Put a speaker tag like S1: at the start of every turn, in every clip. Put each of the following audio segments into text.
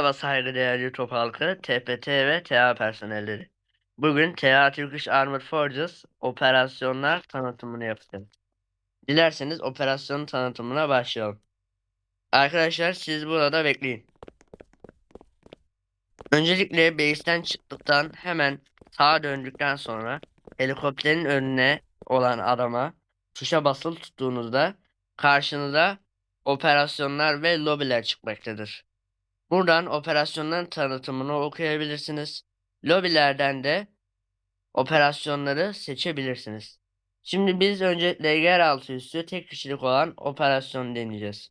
S1: Merhaba saygıdeğer YouTube halkı, TPT ve TA personelleri. Bugün TA Turkish Armored Forces operasyonlar tanıtımını yapacağız. Dilerseniz operasyonun tanıtımına başlayalım. Arkadaşlar siz burada bekleyin. Öncelikle base'ten çıktıktan hemen sağa döndükten sonra helikopterin önüne olan adama tuşa basılı tuttuğunuzda karşınıza operasyonlar ve lobiler çıkmaktadır. Buradan operasyonların tanıtımını okuyabilirsiniz. Lobilerden de operasyonları seçebilirsiniz. Şimdi biz öncelikle yeraltı üssü tek kişilik olan operasyonu deneyeceğiz.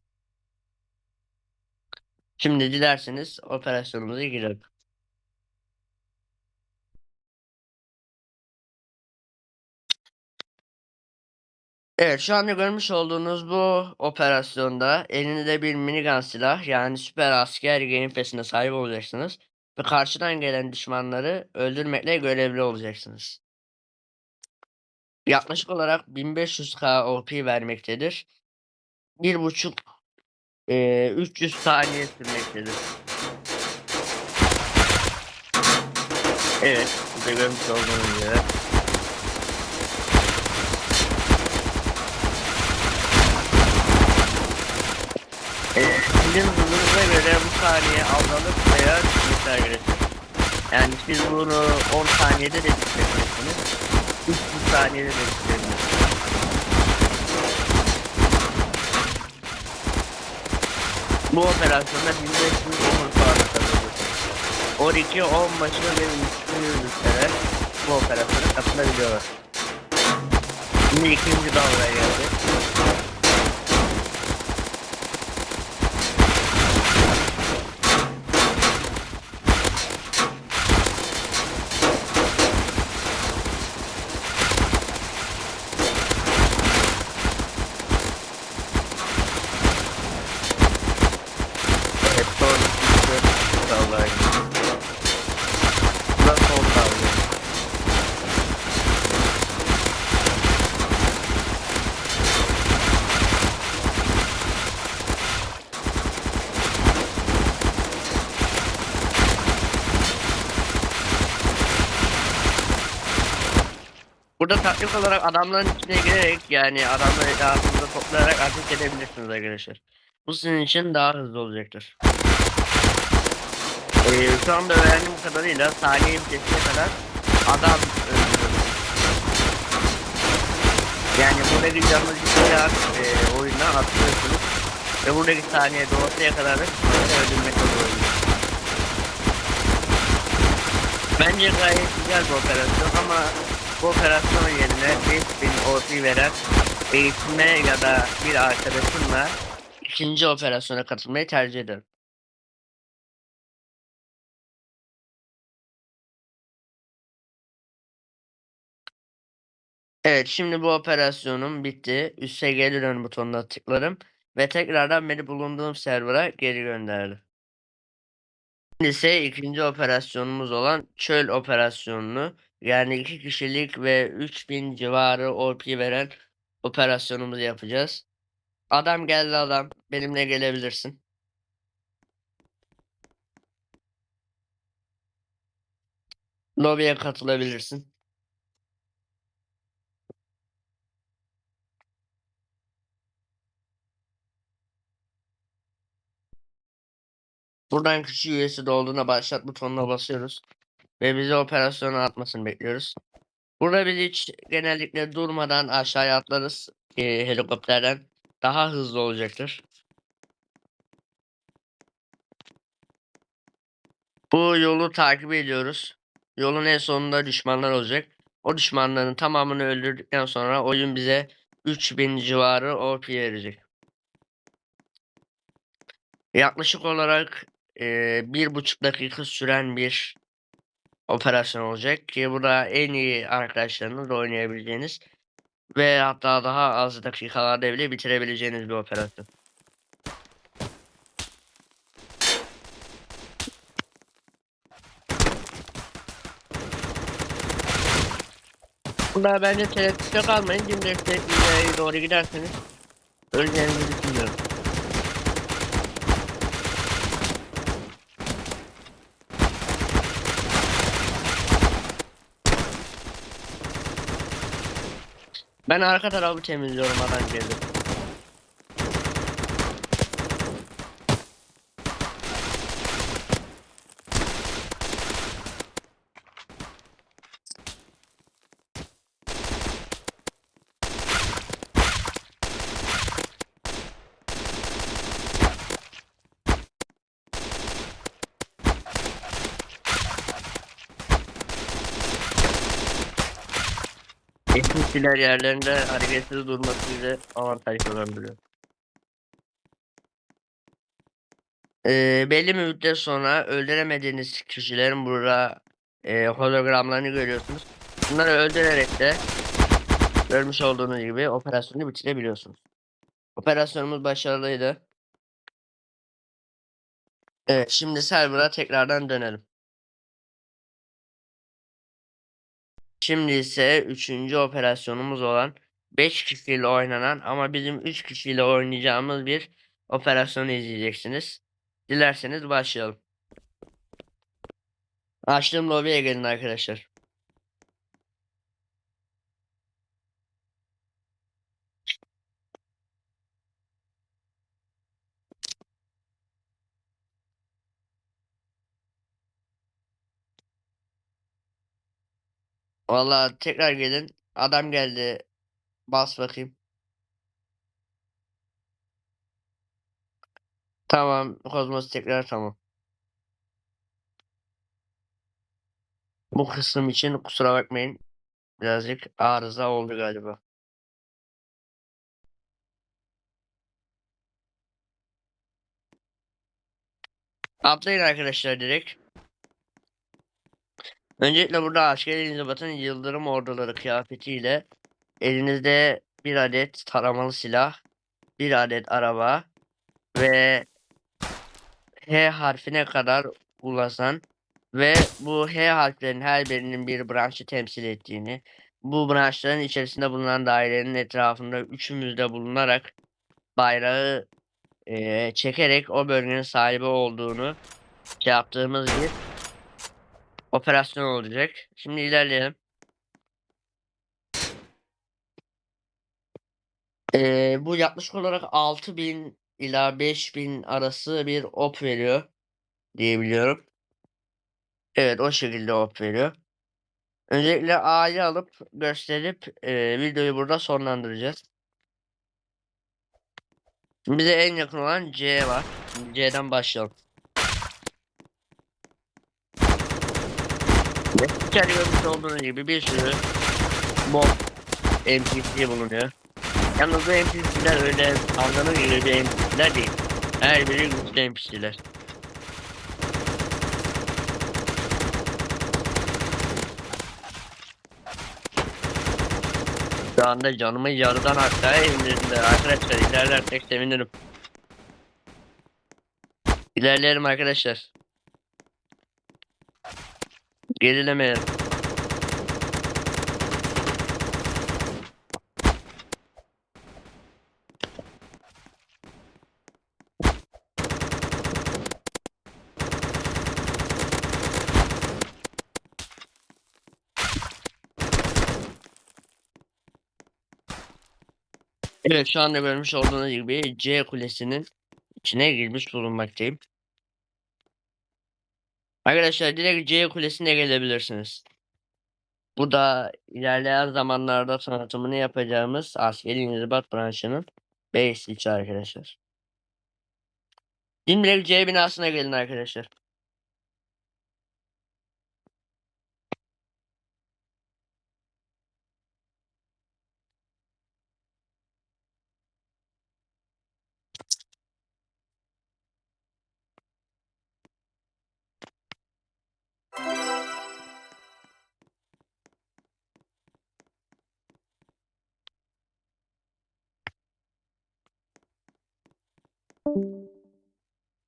S1: Şimdi dilerseniz operasyonumuza girelim. Evet şu anda görmüş olduğunuz bu operasyonda elinizde bir minigun silah yani süper asker gamepas'ine sahip olacaksınız. Ve karşıdan gelen düşmanları öldürmekle görevli olacaksınız. Yaklaşık olarak 1500k OP vermektedir. 1.5 eee 300 saniye sürmektedir. Evet, burada görmüş olduğunuz gibi. Evet, sizin hızınıza göre bu saniye azalır veya düşmekler gerekir. Yani siz bunu 10 saniyede de bitirebilirsiniz. 300 saniyede de bitirebilirsiniz. Bu operasyonda 1500 umur puanı kazanıyorsunuz. 12, 10 maçı ve 300 listeler bu operasyona katılabiliyorlar. Şimdi ikinci dalgaya geldi. Evet son iki dalgaya geldi. Bu da son dalga. Burada taktik olarak adamların içine girerek yani adamları etrafında toplayarak ateş edebilirsiniz arkadaşlar. Bu sizin için daha hızlı olacaktır. Ee, şu anda öğrendiğim kadarıyla saniye bitesine kadar adam öldürüyor. Yani buradaki canlı ciddiler e, oyundan atıyorsunuz. Ve buradaki saniye doğasıya kadar da öldürmek zorundayız. Bence gayet güzel bir operasyon ama operasyon yerine 5000 OP veren eğitime ya da bir arkadaşımla ikinci operasyona katılmayı tercih ederim. Evet şimdi bu operasyonum bitti. Üste geri dön butonuna tıklarım ve tekrardan beni bulunduğum server'a geri gönderdi. Şimdi ise ikinci operasyonumuz olan çöl operasyonunu yani iki kişilik ve 3000 civarı OP veren operasyonumuzu yapacağız. Adam geldi adam benimle gelebilirsin. Lobiye katılabilirsin. Buradan kişi üyesi dolduğuna başlat butonuna basıyoruz. Ve bize operasyona atmasını bekliyoruz. Burada biz hiç genellikle durmadan aşağıya atlarız e, helikopterden. Daha hızlı olacaktır. Bu yolu takip ediyoruz. Yolun en sonunda düşmanlar olacak. O düşmanların tamamını öldürdükten sonra oyun bize 3000 civarı OP verecek. Yaklaşık olarak e, bir buçuk dakika süren bir operasyon olacak ki bu da en iyi arkadaşlarınızla oynayabileceğiniz ve hatta daha az dakikalarda bile bitirebileceğiniz bir operasyon. Burada bence tereddütte kalmayın. İleriye doğru giderseniz öleceğinizi Ben arka tarafı temizliyorum adam geldi. Etkisiler yerlerinde hareketsiz durması bize avantaj kazandırıyor. Ee, belli bir müddet sonra öldüremediğiniz kişilerin burada e, hologramlarını görüyorsunuz. Bunları öldürerek de görmüş olduğunuz gibi operasyonu bitirebiliyorsunuz. Operasyonumuz başarılıydı. Evet, şimdi server'a tekrardan dönelim. Şimdi ise üçüncü operasyonumuz olan 5 kişiyle oynanan ama bizim 3 kişiyle oynayacağımız bir operasyonu izleyeceksiniz. Dilerseniz başlayalım. Açtığım lobiye gelin arkadaşlar. Vallahi tekrar gelin. Adam geldi. Bas bakayım. Tamam. Kozmos tekrar tamam. Bu kısım için kusura bakmayın. Birazcık arıza oldu galiba. Atlayın arkadaşlar direkt. Öncelikle burada asker inzibatın yıldırım orduları kıyafetiyle elinizde bir adet taramalı silah, bir adet araba ve H harfine kadar ulaşan ve bu H harflerinin her birinin bir branşı temsil ettiğini, bu branşların içerisinde bulunan dairenin etrafında üçümüzde bulunarak bayrağı eee, çekerek o bölgenin sahibi olduğunu şey yaptığımız bir operasyon olacak. Şimdi ilerleyelim. Eee, bu yaklaşık olarak 6000 ila 5000 arası bir op veriyor diyebiliyorum. Evet o şekilde op veriyor. Öncelikle A'yı alıp gösterip eee, videoyu burada sonlandıracağız. Bize en yakın olan C var. C'den başlayalım. İçeri görmüş olduğunuz gibi bir sürü bomb NPC bulunuyor. Yalnız bu NPC'ler öyle anladığınız gibi bir NPC'ler değil. Her biri güçlü NPC'ler. Şu anda canımı yarıdan aşağıya indirdi. Arkadaşlar ilerlersek sevinirim. İlerleyelim arkadaşlar. Gerilemeyelim. Evet şu anda görmüş olduğunuz gibi C kulesinin içine girmiş bulunmaktayım. Arkadaşlar direkt C kulesine gelebilirsiniz. Bu da ilerleyen zamanlarda tanıtımını yapacağımız askeri inzibat branşının base içi arkadaşlar. Şimdi direkt C binasına gelin arkadaşlar.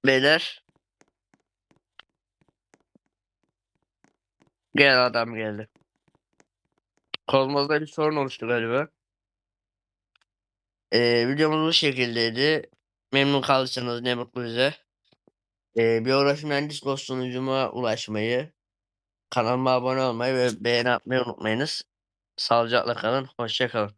S1: Beyler. Gel adam geldi. Kozmos'da bir sorun oluştu galiba. Ee, videomuz bu şekildeydi. Memnun kaldıysanız ne mutlu bize. Ee, uğraş mühendis sunucuma ulaşmayı, kanalıma abone olmayı ve beğeni atmayı unutmayınız. Sağlıcakla kalın, hoşça kalın.